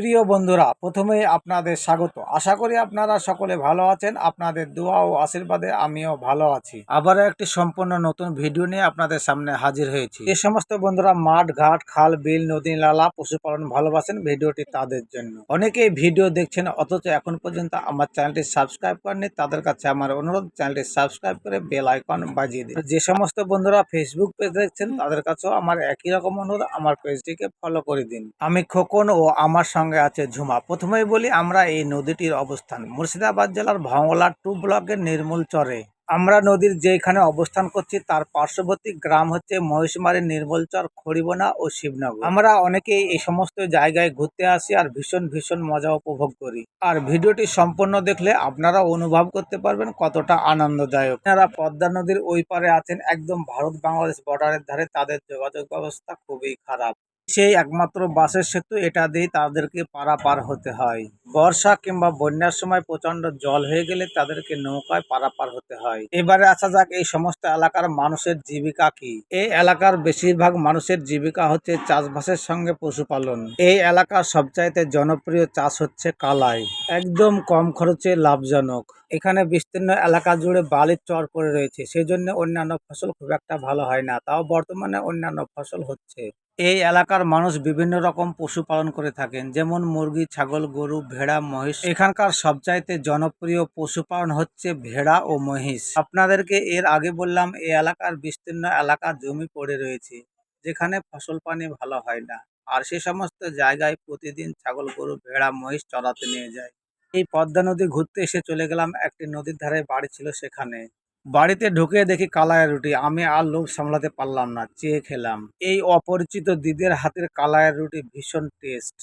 প্রিয় বন্ধুরা, প্রথমেই আপনাদের স্বাগত। আশা করি আপনারা সকলে ভালো আছেন। আপনাদের দোয়া ও আশীর্বাদে আমিও ভালো আছি। আবারও একটি সম্পূর্ণ নতুন ভিডিও নিয়ে আপনাদের সামনে হাজির হয়েছি। যে সমস্ত বন্ধুরা, মাঠ, ঘাট, খাল, বিল, নদী, নালা, পশুপালন ভালোবাসেন ভিডিওটি তাদের জন্য। অনেকেই ভিডিও দেখছেন, অথচ এখন পর্যন্ত আমার চ্যানেলটি সাবস্ক্রাইব করেনি তাদের কাছে আমার অনুরোধ, চ্যানেলটি সাবস্ক্রাইব করে বেল আইকন বাজিয়ে দিন। যে সমস্ত বন্ধুরা ফেসবুক পেজ দেখছেন, তাদের কাছেও আমার একই রকম অনুরোধ, আমার পেজটিকে ফলো করে দিন। আমি খোকন ও আমার সঙ্গে আছে ঝুমা। প্রথমেই বলি আমরা এই নদীটির অবস্থান। মুর্শিদাবাদ জেলার ভাঙলা টু ব্লকের নির্মূল চরে। আমরা নদীর যেখানে অবস্থান করছি, তার পার্শ্ববর্তী গ্রাম হচ্ছে মহিষমারি নির্মলচর খড়িবনা ও শিবনগর। আমরা অনেকেই এই সমস্ত জায়গায় ঘুরতে আসি আর ভীষণ ভীষণ মজা উপভোগ করি। আর ভিডিওটি সম্পূর্ণ দেখলে আপনারা অনুভব করতে পারবেন কতটা আনন্দদায়ক। আপনারা পদ্মা নদীর ওই পারে আছেন, একদম ভারত বাংলাদেশ বর্ডারের ধারে, তাদের যোগাযোগ ব্যবস্থা খুবই খারাপ। সেই একমাত্র বাসের সেতু, এটা দিয়ে তাদেরকে পারাপার হতে হয়। বর্ষা কিংবা বন্যার সময় প্রচণ্ড জল হয়ে গেলে তাদেরকে নৌকায় পারাপার হতে হয়। এবারে আসা যাক এই সমস্ত এলাকার মানুষের জীবিকা কি। এই এলাকার বেশিরভাগ মানুষের জীবিকা হচ্ছে চাষবাসের সঙ্গে পশুপালন। এই এলাকার সবচাইতে জনপ্রিয় চাষ হচ্ছে কালাই। একদম কম খরচে লাভজনক। এখানে বিস্তীর্ণ এলাকা জুড়ে বালির চর পড়ে রয়েছে। সেই জন্য অন্যান্য ফসল খুব একটা ভালো হয় না। তাও বর্তমানে অন্যান্য ফসল হচ্ছে। এই এলাকার মানুষ বিভিন্ন রকম পশু পালন করে থাকেন, যেমন মুরগি, ছাগল, গরু, ভেড়া, মহিষ। এখানকার সবচাইতে জনপ্রিয় পশুপালন হচ্ছে ভেড়া ও মহিষ। আপনাদেরকে এর আগে বললাম, এই এলাকার বিস্তীর্ণ এলাকা জমি পড়ে রয়েছে, যেখানে ফসল পানি ভালো হয় না। আর সে সমস্ত জায়গায় প্রতিদিন ছাগল, গরু, ভেড়া, মহিষ চড়াতে নিয়ে যায়। এই পদ্মা নদী ঘুরতে এসে চলে গেলাম, একটি নদীর ধারে বাড়ি ছিল সেখানে। বাড়িতে ঢুকে দেখি কালায়ের রুটি। আমি আর লোভ সামলাতে পারলাম না, চেয়ে খেলাম। এই অপরিচিত দিদির হাতের কালায়ের রুটি ভীষণ টেস্ট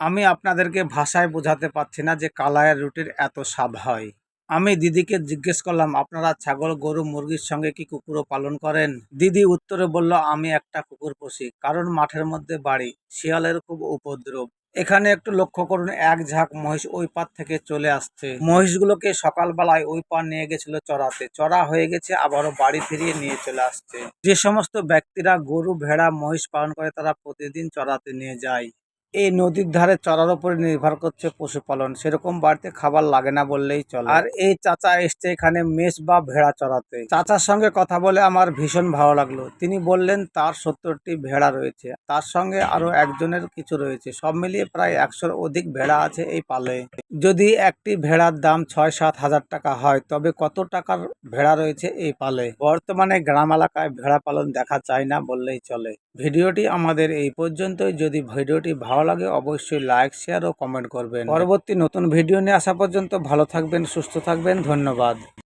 আমি আপনাদেরকে ভাষায় বোঝাতে পারছি না যে কালায়ের রুটির এত স্বাদ হয়। আমি দিদিকে জিজ্ঞেস করলাম, আপনারা ছাগল, গরু, মুরগির সঙ্গে কি কুকুরও পালন করেন? দিদি উত্তরে বলল, আমি একটা কুকুর পুষি, কারণ মাঠের মধ্যে বাড়ি, শিয়ালের খুব উপদ্রব। এখানে একটু লক্ষ্য করুন, এক ঝাঁক মহিষ ওই পার থেকে চলে আসছে। মহিষগুলোকে সকালবেলায় ওই পার নিয়ে গেছিল চড়াতে। চড়া হয়ে গেছে, আবারও বাড়ি ফিরিয়ে নিয়ে চলে আসছে। যে সমস্ত ব্যক্তিরা গরু, ভেড়া, মহিষ পালন করে তারা প্রতিদিন চড়াতে নিয়ে যায়। এই নদীর ধারে চড়ার উপরে নির্ভর করছে পশুপালন। সেরকম বাড়িতে খাবার লাগে না বললেই চলে। আর এই চাচা এসছে এখানে মেষ বা ভেড়া চড়াতে। চাচার সঙ্গে কথা বলে আমার ভীষণ ভালো লাগল। তিনি বললেন, তার সত্তরটি ভেড়া রয়েছে। তার সঙ্গে আরও একজনের কিছু রয়েছে। সব মিলিয়ে প্রায় একশোর অধিক ভেড়া আছে এই পালে। যদি একটি ভেড়ার দাম ছয় সাত হাজার টাকা হয়, তবে কত টাকার ভেড়া রয়েছে এই পালে? বর্তমানে গ্রাম এলাকায় ভেড়া পালন দেখা যায় না বললেই চলে। ভিডিওটি আমাদের এই পর্যন্তই। যদি ভিডিওটি ভালো লাগে, অবশ্যই লাইক, শেয়ার ও কমেন্ট করবেন। পরবর্তী নতুন ভিডিও নিয়ে আসা পর্যন্ত ভালো থাকবেন, সুস্থ থাকবেন। ধন্যবাদ।